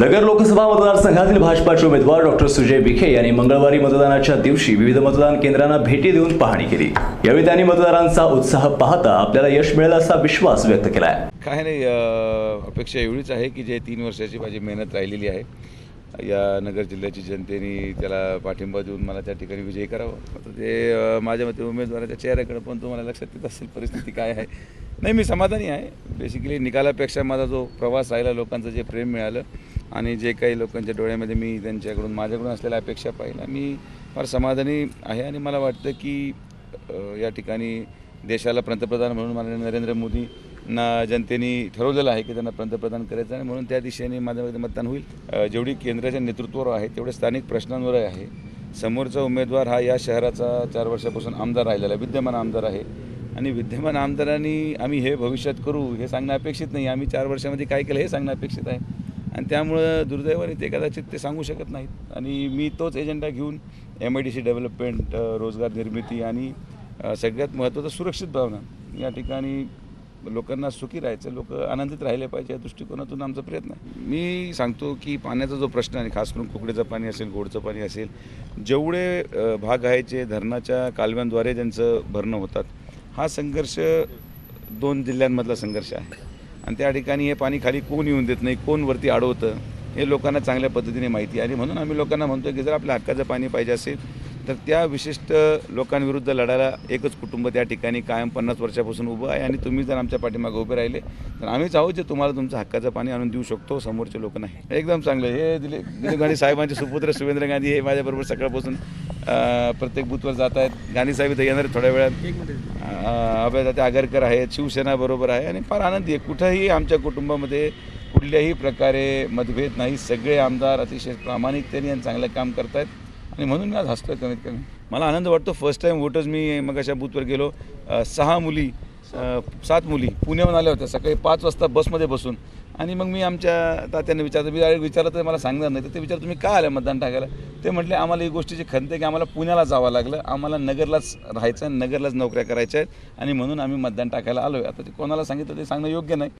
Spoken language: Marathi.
नगर लोकसभा मतदारसंघातील भाजपाचे उमेदवार डॉक्टर सुजय विखे यांनी मंगळवारी मतदानाच्या दिवशी विविध मतदान केंद्रांना भेटी देऊन पाहणी केली. यावेळी त्यांनी मतदारांचा उत्साह पाहता आपल्याला यश मिळेल असा विश्वास व्यक्त केला आहे काय नाही अपेक्षा एवढीच आहे की जे तीन वर्षाची माझी मेहनत राहिलेली आहे या नगर जिल्ह्याची जनतेने त्याला पाठिंबा देऊन मला त्या ठिकाणी विजयी करावं. आता ते माझ्या मते उमेदवाराच्या चेहऱ्याकडे पण तुम्हाला लक्षात येत असेल परिस्थिती काय आहे. नाही मी समाधानी आहे. बेसिकली निकालापेक्षा माझा जो प्रवास राहिला लोकांचं जे प्रेम मिळालं आणि जे काही लोकांच्या डोळ्यामध्ये मी त्यांच्याकडून माझ्याकडून असलेल्या अपेक्षा पाहिल्या मी फार समाधानी आहे आणि मला वाटतं की या ठिकाणी देशाला पंतप्रधान म्हणून माननीय नरेंद्र मोदींना जनतेने ठरवलेलं आहे की त्यांना पंतप्रधान करायचं आणि म्हणून त्या दिशेने माझ्यामध्ये मतदान होईल. जेवढी केंद्राच्या नेतृत्वावर आहे तेवढे स्थानिक प्रश्नांवर आहे. समोरचा उमेदवार हा या शहराचा चार वर्षापासून आमदार राहिलेला आहे विद्यमान आमदार आहे. आणि विद्यमान आमदारांनी आम्ही हे भविष्यात करू हे सांगणं अपेक्षित नाही. आम्ही चार वर्षामध्ये काय केलं हे सांगणं अपेक्षित आहे. आणि त्यामुळं दुर्दैवाने ते कदाचित ते सांगू शकत नाहीत. आणि मी तोच एजेंडा घेऊन M I D C development रोजगार निर्मिती आणि सगळ्यात महत्त्वाचं सुरक्षित भावना या ठिकाणी लोकांना सुखी राहायचं लोक आनंदित राहिले पाहिजे या दृष्टिकोनातून आमचा प्रयत्न आहे. मी सांगतो की पाण्याचा जो प्रश्न आहे खास करून कुकडेचं पाणी असेल गोडचं पाणी असेल जेवढे भाग आहे जे धरणाच्या कालव्यांद्वारे ज्यांचं भरणं होतात हा संघर्ष दोन जिल्ह्यांमधला संघर्ष आहे. आणि त्या ठिकाणी हे पाणी खाली कोण येऊन देत नाही कोण वरती अडवतं हे लोकांना चांगल्या पद्धतीने माहिती आणि म्हणून आम्ही लोकांना म्हणतो की जर आपल्या हक्काचं पाणी पाहिजे असेल तर त्या विशिष्ट लोकांविरुद्ध लढायला एकच कुटुंब त्या ठिकाणी कायम पन्नास वर्षापासून उभं आहे. आणि तुम्ही जर आमच्या पाठीमागे उभे राहिले तर आम्हीच आहोत जे तुम्हाला तुमचं हक्काचं पाणी आणून देऊ शकतो. समोरचे लोक नाही. एकदम चांगलं हे दिलीप दिलीप गांधी साहेबांचे सुपुत्र सुरेंद्र गांधी हे माझ्याबरोबर सकाळपासून प्रत्येक बूथवर जात आहेत. गांधी साहेब इथं येणार आहेत थोड्या वेळात. अभयदाते आगरकर आहेत शिवसेना बरोबर आहे आणि फार आनंदी आहे. कुठंही आमच्या कुटुंबामध्ये कुठल्याही प्रकारे मतभेद नाही. सगळे आमदार अतिशय प्रामाणिकतेने आणि चांगलं काम करत आहेत आणि म्हणून मी आज हसतोय कमीत कमी. मला आनंद वाटतो. फर्स्ट टाईम वोटर्स मी मग अशा बूथवर गेलो. सहा मुली सात मुली. पुण्याहून आल्या होत्या. सकाळी पाच वाजता बसमध्ये बसून. आणि मग मी आमच्या तात्याने विचारलं मी विचारलं तर मला सांगणार नाही. तर ते विचार तुम्ही का आल्या मतदान टाकायला? ते म्हटले आम्हाला ही गोष्टीची खंत आहे की आम्हाला पुण्याला जावं लागलं. आम्हाला नगरलाच राहायचं आहे नगरलाच नोकऱ्या करायच्या आहेत आणि म्हणून आम्ही मतदान टाकायला आलो आहे आता ते कोणाला सांगितलं ते सांगणं योग्य नाही.